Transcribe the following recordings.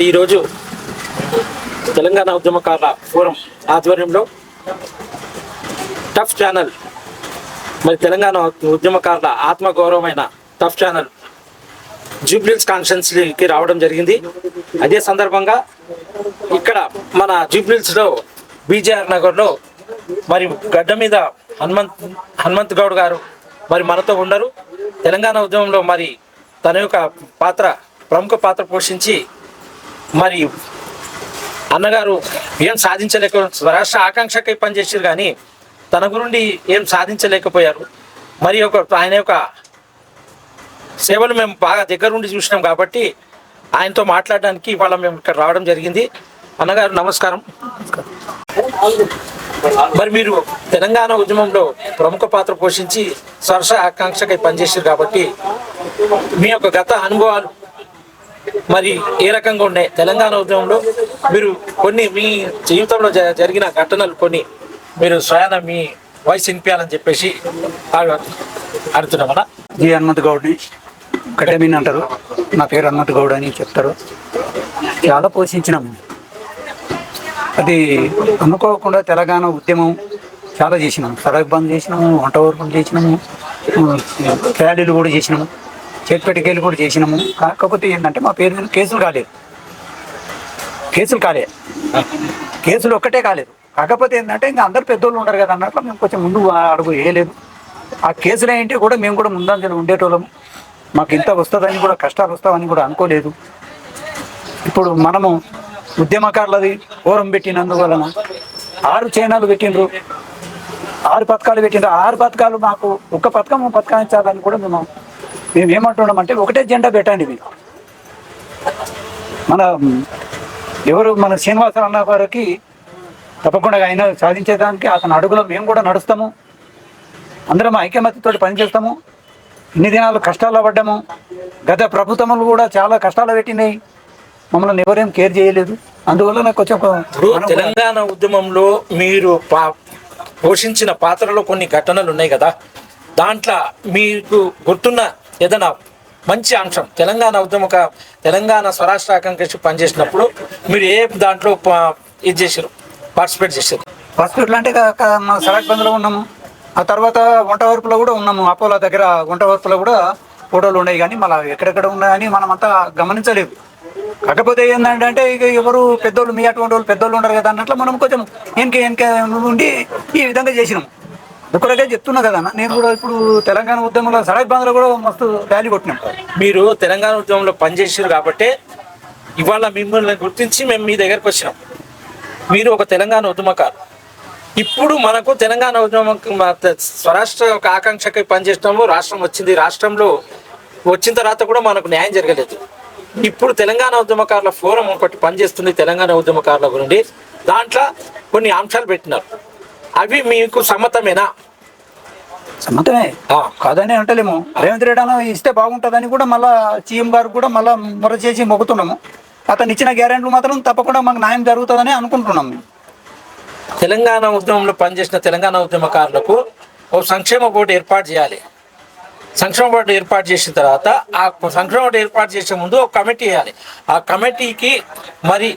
ఈరోజు తెలంగాణ ఉద్యమకారుల ఫోరం ఆధ్వర్యంలో టఫ్ ఛానల్ మరి తెలంగాణ ఉద్యమకారుల ఆత్మగౌరవమైన టఫ్ ఛానల్ జూబ్లీస్ కాన్ఫరెన్స్కి రావడం జరిగింది. అదే సందర్భంగా ఇక్కడ మన జూబ్లీస్లో బీజేఆర్ నగర్లో మరి గడ్డ మీద హనుమంత్ హనుమంత్ గౌడ్ గారు మరి మనతో ఉండరు. తెలంగాణ ఉద్యమంలో మరి తన యొక్క పాత్ర ప్రముఖ పాత్ర పోషించి మరి అన్నగారు ఏం సాధించలేక రాష్ట్ర ఆకాంక్షకై పనిచేసారు కానీ తన గురుండి ఏం సాధించలేకపోయారు. మరి ఒక ఆయన యొక్క సేవలు మేము బాగా దగ్గరుండి చూసినాం కాబట్టి ఆయనతో మాట్లాడడానికి ఇవాళ మేము ఇక్కడ రావడం జరిగింది. అన్నగారు నమస్కారం. మరి మీరు తెలంగాణ ఉద్యమంలో ప్రముఖ పాత్ర పోషించి స్వర్శ ఆకాంక్షకై పనిచేశారు కాబట్టి మీ యొక్క గత అనుభవాలు మరి ఏ రకంగా ఉండే? తెలంగాణ ఉద్యమంలో మీరు కొన్ని మీ జీవితంలో జ- జరిగిన ఘటనలు కొన్ని మీరు స్వయాన మీ వాయిస్ వినిపించాలని చెప్పేసి అడుగుతున్నామన్నా? జి హనుమంత్ గౌడ్ని కటమీన్ అంటారు. నా పేరు హనుమంత్ గౌడ్ అని చెప్తారు. చాలా పోషించినాము అది అనుకోకుండా తెలంగాణ ఉద్యమం చాలా చేసినాము సడక్ బంద్ చేసినాము వంట వర్కులు చేసినాము ర్యాలీలు కూడా చేసినాము. చేతిపెట్టుకెళ్ళి కూడా చేసినాము. కాకపోతే ఏంటంటే మా పేరు మీద కేసులు కాలేదు. కేసులు కాలే కేసులు ఒక్కటే కాలేదు. కాకపోతే ఏంటంటే ఇంకా అందరు పెద్దోళ్ళు ఉండరు కదా అన్నట్లు మేము కొంచెం ముందు అడుగు వేయలేదు. ఆ కేసులు ఏంటి కూడా మేము కూడా ముందంజలు ఉండేటోళ్ళము. మాకు ఇంత వస్తుందని కూడా కష్టాలు వస్తామని కూడా అనుకోలేదు. ఇప్పుడు మనము ఉద్యమకారులది ఓరం పెట్టినందువలన ఆరు చైనాలు పెట్టిండ్రు. ఆరు పథకాలు పెట్టిండ్రు. ఆరు పథకాలు మాకు ఒక్క పథకం పథకాయించాలని కూడా మేము మేము ఏమంటున్నాం అంటే ఒకటే జెండా పెట్టండి మీరు. మన ఎవరు మన శ్రీనివాసరావు అన్న గారికి తప్పకుండా ఆయన సాధించేదానికి అతని అడుగులో మేము కూడా నడుస్తాము. అందరం ఐక్యమత్యతో పనిచేస్తాము. ఇన్ని దినాలు కష్టాలు పడ్డాము. గత ప్రభుత్వములు కూడా చాలా కష్టాలు పెట్టినాయి. మమ్మల్ని ఎవరేం కేర్ చేయలేదు. అందువల్ల నాకు కొంచెం తెలంగాణ ఉద్యమంలో మీరు పా- పోషించిన పాత్రలో కొన్ని ఘటనలు ఉన్నాయి కదా. దాంట్లో మీకు గుర్తున్న ఏదైనా మంచి అంశం తెలంగాణ ఉద్యమక తెలంగాణ స్వరాష్ట్ర ఆకాంక్ష పనిచేసినప్పుడు మీరు ఏ దాంట్లో ఇది చేశారు పార్టిసిపేట్ చేశారు? పార్టిసిపేట్ అంటే మన సడక్ బంద్లో ఉన్నాము. ఆ తర్వాత వంట వరపులో కూడా ఉన్నాము. అపోలో దగ్గర వంట వరపులో కూడా ఫోటోలు ఉన్నాయి కానీ మళ్ళీ ఎక్కడెక్కడ ఉన్నాయని మనం అంతా గమనించలేదు. కాకపోతే ఏంటంటే ఇక ఎవరు పెద్దోళ్ళు మీ అటువంటి వాళ్ళు పెద్దోళ్ళు ఉండరు కదా అన్నట్లు మనం కొంచెం వెనక వెనక ఉండి ఈ విధంగా చేసినాం. అందుకొరకే చెప్తున్నా కదా నేను కూడా ఇప్పుడు తెలంగాణ ఉద్యమంలో సడక్ బంద్లో కూడా మస్తు ర్యాలీ కొట్టినాం. మీరు తెలంగాణ ఉద్యమంలో పనిచేసారు కాబట్టి ఇవాళ మిమ్మల్ని గుర్తించి మేము మీ దగ్గరకు వచ్చినాం. మీరు ఒక తెలంగాణ ఉద్యమకారు. ఇప్పుడు మనకు తెలంగాణ ఉద్యమం స్వరాష్ట్ర ఒక ఆకాంక్షకై పనిచేసినాము రాష్ట్రం వచ్చింది. రాష్ట్రంలో వచ్చిన తర్వాత కూడా మనకు న్యాయం జరగలేదు. ఇప్పుడు తెలంగాణ ఉద్యమకారుల ఫోరం ఒకటి పనిచేస్తుంది తెలంగాణ ఉద్యమకారుల గురించి. దాంట్లో కొన్ని అంశాలు పెట్టినారు. అవి మీకు సమ్మతమేనా? సమ్మతమే. కాదని అంటలేము. రేవంత్ రెడ్డి అన్న ఇస్తే బాగుంటుందని కూడా మళ్ళా సీఎం గారు కూడా మళ్ళా మొర చేసి మొక్కుతున్నాము. అతను ఇచ్చిన గ్యారెంటీలు మాత్రం తప్పకుండా మాకు న్యాయం జరుగుతుందని అనుకుంటున్నాం మేము. తెలంగాణ ఉద్యమంలో పనిచేసిన తెలంగాణ ఉద్యమకారులకు ఓ సంక్షేమ బోర్డు ఏర్పాటు చేయాలి. సంక్షేమ బోర్డు ఏర్పాటు చేసిన తర్వాత ఆ సంక్షేమ బోర్డు ఏర్పాటు చేసే ముందు ఒక కమిటీ వేయాలి. ఆ కమిటీకి మరి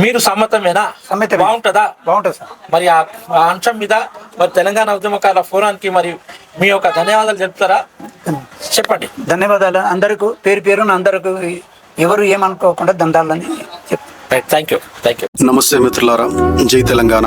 మీరు సమ్మతమేనా? సమ్మతమే. బాగుంటుందా? బాగుంటుంది సార్. మరి ఆ అంశం మీద మరి తెలంగాణ ఉద్యమకారుల ఫోరానికి మరి మీ యొక్క ధన్యవాదాలు చెప్తారా చెప్పండి. ధన్యవాదాలు. అందరికీ పేరు పేరున అందరికీ ఎవరు ఏమనుకోకుండా దండాలని చెప్ థ్యాంక్ యూ థ్యాంక్ యూ నమస్తే మిత్రులారా. జై తెలంగాణ.